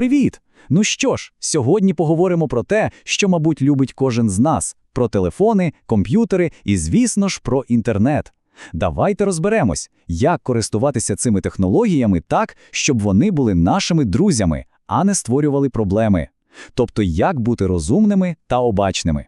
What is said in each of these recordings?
Привіт! Ну що ж, сьогодні поговоримо про те, що, мабуть, любить кожен з нас: про телефони, комп'ютери і, звісно ж, про інтернет. Давайте розберемось, як користуватися цими технологіями так, щоб вони були нашими друзями, а не створювали проблеми. Тобто, як бути розумними та обачними.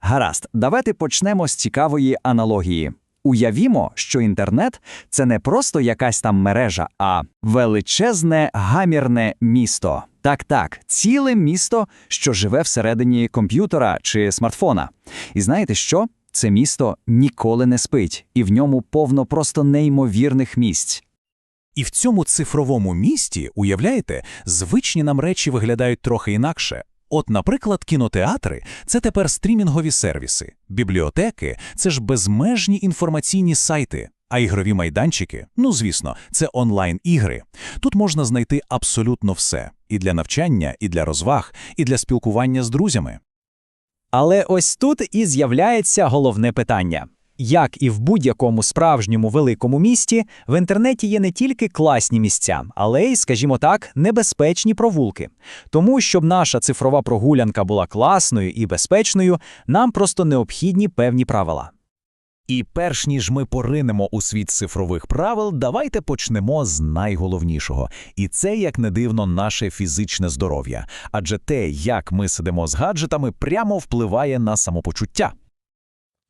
Гаразд, давайте почнемо з цікавої аналогії. Уявімо, що інтернет це не просто якась там мережа, а величезне гамірне місто. Так, так, ціле місто, що живе всередині комп'ютера чи смартфона. І знаєте що? Це місто ніколи не спить, і в ньому повно просто неймовірних місць. І в цьому цифровому місті, уявляєте, звичні нам речі виглядають трохи інакше. От, наприклад, кінотеатри це тепер стрімінгові сервіси, бібліотеки це ж безмежні інформаційні сайти, а ігрові майданчики, ну звісно, це онлайн-ігри. Тут можна знайти абсолютно все і для навчання, і для розваг, і для спілкування з друзями. Але ось тут і з'являється головне питання. Як і в будь-якому справжньому великому місті, в інтернеті є не тільки класні місця, але й, скажімо так, небезпечні провулки. Тому, щоб наша цифрова прогулянка була класною і безпечною, нам просто необхідні певні правила. І перш ніж ми поринемо у світ цифрових правил, давайте почнемо з найголовнішого. І це, як не дивно, наше фізичне здоров'я. Адже те, як ми сидимо з гаджетами, прямо впливає на самопочуття.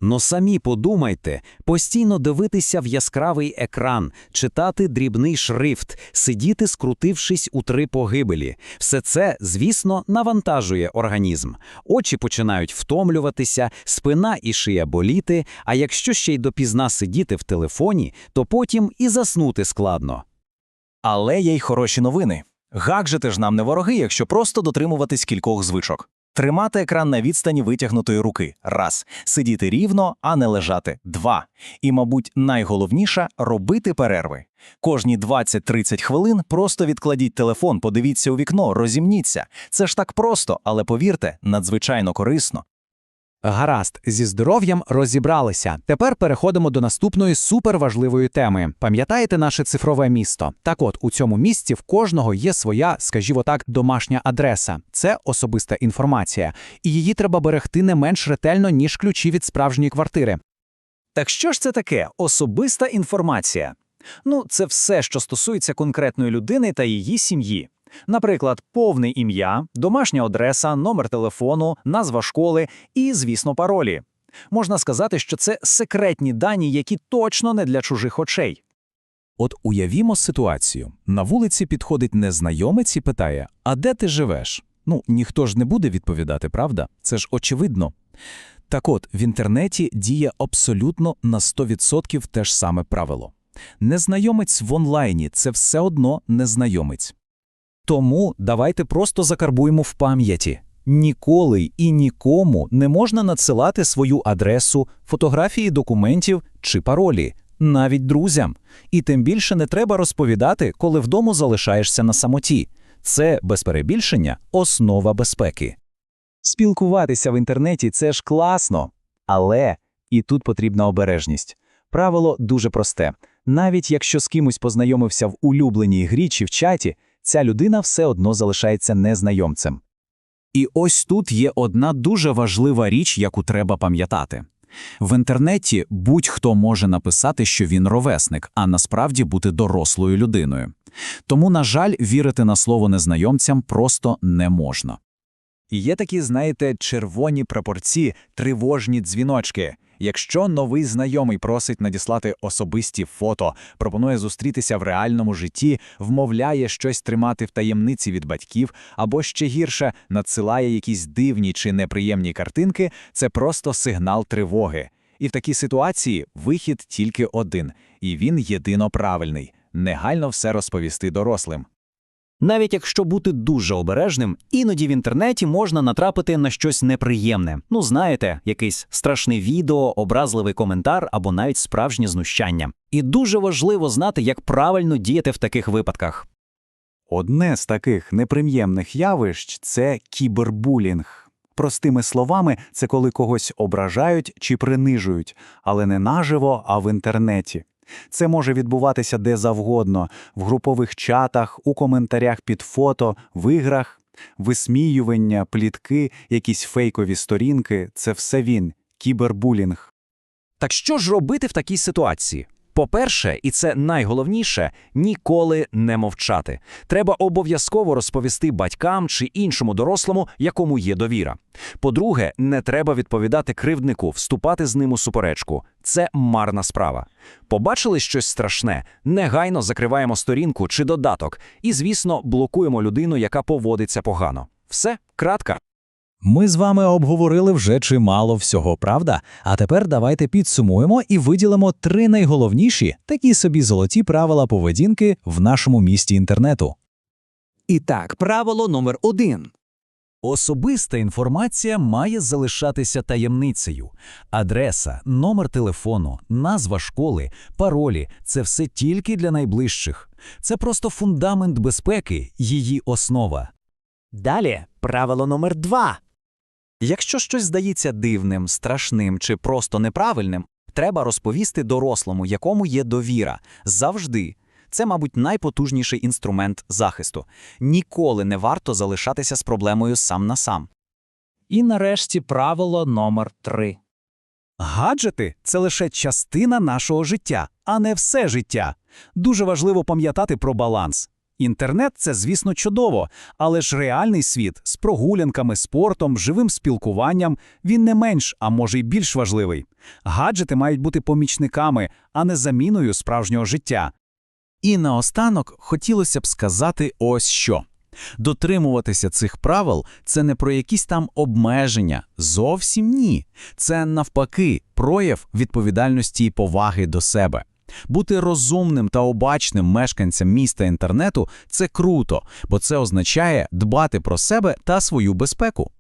Ну самі подумайте, постійно дивитися в яскравий екран, читати дрібний шрифт, сидіти, скрутившись у три погибелі. Все це, звісно, навантажує організм. Очі починають втомлюватися, спина і шия боліти, а якщо ще й допізна сидіти в телефоні, то потім і заснути складно. Але є й хороші новини. Гак Гаджети ж нам не вороги, якщо просто дотримуватись кількох звичок. Тримати екран на відстані витягнутої руки раз, сидіти рівно, а не лежати два. І, мабуть, найголовніше робити перерви. Кожні 20-30 хвилин просто відкладіть телефон, подивіться у вікно, розімніться. Це ж так просто, але повірте, надзвичайно корисно. Гаразд, зі здоров'ям розібралися. Тепер переходимо до наступної суперважливої теми. Пам'ятаєте наше цифрове місто? Так от, у цьому місці в кожного є своя, скажімо так, домашня адреса. Це особиста інформація, і її треба берегти не менш ретельно, ніж ключі від справжньої квартири. Так що ж це таке особиста інформація? Ну, це все, що стосується конкретної людини та її сім'ї. Наприклад, повне ім'я, домашня адреса, номер телефону, назва школи і, звісно, паролі. Можна сказати, що це секретні дані, які точно не для чужих очей. От уявімо ситуацію. На вулиці підходить незнайомець і питає: А де ти живеш? Ну, ніхто ж не буде відповідати, правда? Це ж очевидно. Так от, в інтернеті діє абсолютно на 100% те ж саме правило. Незнайомець в онлайні це все одно незнайомець. Тому давайте просто закарбуємо в пам'яті. Ніколи і нікому не можна надсилати свою адресу, фотографії документів чи паролі, навіть друзям. І тим більше не треба розповідати, коли вдома залишаєшся на самоті. Це, без перебільшення, основа безпеки. Спілкуватися в інтернеті це ж класно. Але і тут потрібна обережність. Правило дуже просте. Навіть якщо з кимось познайомився в улюбленій грі чи в чаті, ця людина все одно залишається незнайомцем. І ось тут є одна дуже важлива річ, яку треба пам'ятати. В інтернеті будь-хто може написати, що він ровесник, а насправді бути дорослою людиною. Тому, на жаль, вірити на слово незнайомцям просто не можна. І є такі, знаєте, червоні прапорці, тривожні дзвіночки. Якщо новий знайомий просить надіслати особисті фото, пропонує зустрітися в реальному житті, вмовляє щось тримати в таємниці від батьків, або ще гірше надсилає якісь дивні чи неприємні картинки, це просто сигнал тривоги. І в такій ситуації вихід тільки один, і він єдино правильний негайно все розповісти дорослим. Навіть якщо бути дуже обережним, іноді в інтернеті можна натрапити на щось неприємне. Ну, знаєте, якийсь страшне відео, образливий коментар або навіть справжнє знущання. І дуже важливо знати, як правильно діяти в таких випадках. Одне з таких неприємних явищ це кібербулінг. Простими словами, це коли когось ображають чи принижують, але не наживо, а в інтернеті. Це може відбуватися де завгодно – в групових чатах, у коментарях під фото, в іграх. Висміювання, плітки, якісь фейкові сторінки – це все він – кібербулінг. Так що ж робити в такій ситуації? По-перше, і це найголовніше, ніколи не мовчати. Треба обов'язково розповісти батькам чи іншому дорослому, якому є довіра. По-друге, не треба відповідати кривднику, вступати з ним у суперечку. Це марна справа. Побачили щось страшне, негайно закриваємо сторінку чи додаток і, звісно, блокуємо людину, яка поводиться погано. Все, кратка. Ми з вами обговорили вже чимало всього, правда? А тепер давайте підсумуємо і виділимо три найголовніші такі собі золоті правила поведінки в нашому місті інтернету. І так, правило номер один. Особиста інформація має залишатися таємницею. Адреса, номер телефону, назва школи, паролі це все тільки для найближчих. Це просто фундамент безпеки, її основа. Далі правило номер два. Якщо щось здається дивним, страшним чи просто неправильним, треба розповісти дорослому, якому є довіра. Завжди. Це, мабуть, найпотужніший інструмент захисту. Ніколи не варто залишатися з проблемою сам на сам. І нарешті правило номер три. Гаджети це лише частина нашого життя, а не все життя. Дуже важливо пам'ятати про баланс. Інтернет це, звісно, чудово, але ж реальний світ з прогулянками, спортом, живим спілкуванням він не менш, а може й більш важливий. Гаджети мають бути помічниками, а не заміною справжнього життя. І наостанок хотілося б сказати ось що. Дотримуватися цих правил це не про якісь там обмеження, зовсім ні. Це навпаки прояв відповідальності і поваги до себе. Бути розумним та обачним мешканцям міста інтернету це круто, бо це означає дбати про себе та свою безпеку.